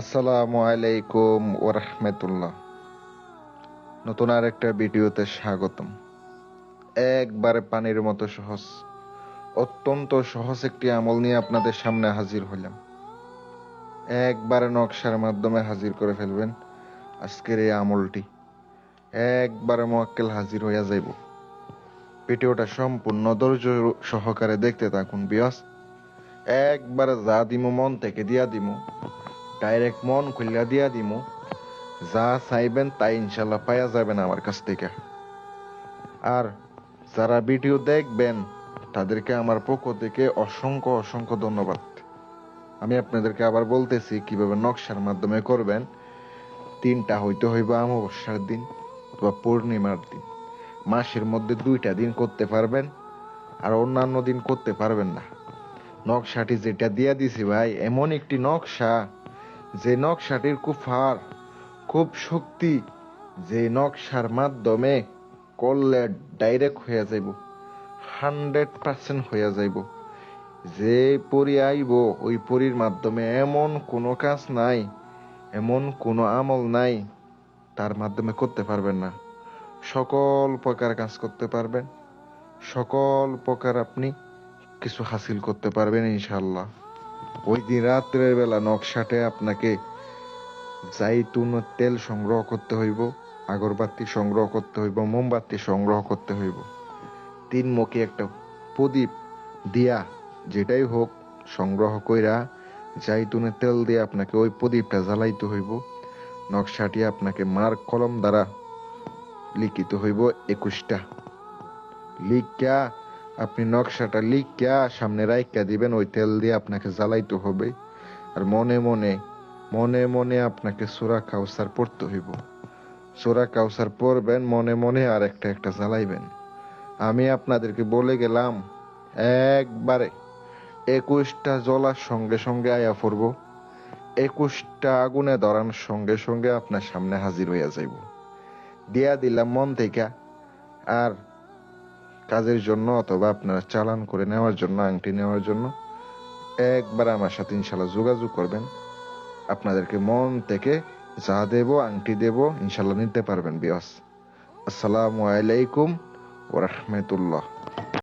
আসসালামু আলাইকুম ও রহমতুল্লাহ নতুন আর একটা ভিডিওতে স্বাগতম। একবারে পানির মতো সহজ, অত্যন্ত সহজ একটি আমল নিয়ে আপনাদের সামনে হাজির হইলাম একবারে নকশার মাধ্যমে হাজির করে ফেলবেন আজকের এই আমলটি। একবারে মোয়াক্কেল হাজির হইয়া যাইব। ভিডিওটা সম্পূর্ণ ধৈর্য সহকারে দেখতে থাকুন, বিয়াস। একবারে যা দিমু, মন থেকে দিয়া দিমু। ডাইরেক্ট মন খুলিয়া দিয়া দিমু। যা চাইবেন তাই ইনশাল্লাহ পাইয়া যাবেন আমার কাছ থেকে। আর যারা ভিডিও দেখবেন, তাদেরকে আমার পক্ষ থেকে অসংখ্য অসংখ্য ধন্যবাদ। আমি আপনাদেরকে আবার বলতেছি, কীভাবে নকশার মাধ্যমে করবেন, তিনটা হইতে হইব অমাবস্যার দিন অথবা পূর্ণিমার দিন। মাসের মধ্যে দুইটা দিন করতে পারবেন, আর অন্যান্য দিন করতে পারবেন না। নকশাটি যেটা দিয়া দিছি ভাই, এমন একটি নকশা যে নকশাটির খুব ফার খুব শক্তি, যে নকশার মাধ্যমে করলে ডাইরেক্ট হয়ে যাইব হান্ড্রেড পার্সেন্ট হয়ে যাইব। যে পরি আইব, ওই পরির মাধ্যমে এমন কোনো কাজ নাই, এমন কোনো আমল নাই, তার মাধ্যমে করতে পারবেন না। সকল প্রকার কাজ করতে পারবেন, সকল প্রকার আপনি কিছু হাসিল করতে পারবেন ইনশাল্লাহ ওই দিন রাত্রের বেলা নকশাটে আপনাকে জাইতুনের তেল সংগ্রহ করতে হইব, আগরবাতি সংগ্রহ করতে হইব, মোমবাতি সংগ্রহ করতে হইব। তিন মুখে একটা প্রদীপ দিয়া যেটাই হোক সংগ্রহ কইরা জাইতুনের তেল দিয়ে আপনাকে ওই প্রদীপটা জ্বালাইতে হইব। নকশাটি আপনাকে মার কলম দ্বারা লিখিত হইব একুশটা। লিখা আপনি নকশাটা লিখা, সামনে রাইকা দিবেন, ওই তেল দিয়ে আপনাকে জ্বালাইতে হবে। আর মনে মনে মনে মনে আপনাকে সোরা কাউসার পড়তে হইব। সোরা কাউসার পড়বেন, মনে মনে আর একটা একটা জ্বালাইবেন। আমি আপনাদেরকে বলে গেলাম, একবারে একুশটা জ্বলার সঙ্গে সঙ্গে আয়া পড়ব। একুশটা আগুনে ধরানোর সঙ্গে সঙ্গে আপনার সামনে হাজির হইয়া যাইব। দিয়া দিলাম মন থেকে। আর কাজের জন্য অথবা আপনারা চালান করে নেওয়ার জন্য, আংটি নেওয়ার জন্য, একবার আমার সাথে ইনশাল্লাহ যোগাযোগ করবেন। আপনাদেরকে মন থেকে যা দেব, আংটি দেব, ইনশাল্লাহ নিতে পারবেন, বিয়াস। আসসালামু আলাইকুম ওরহমতুল্লাহ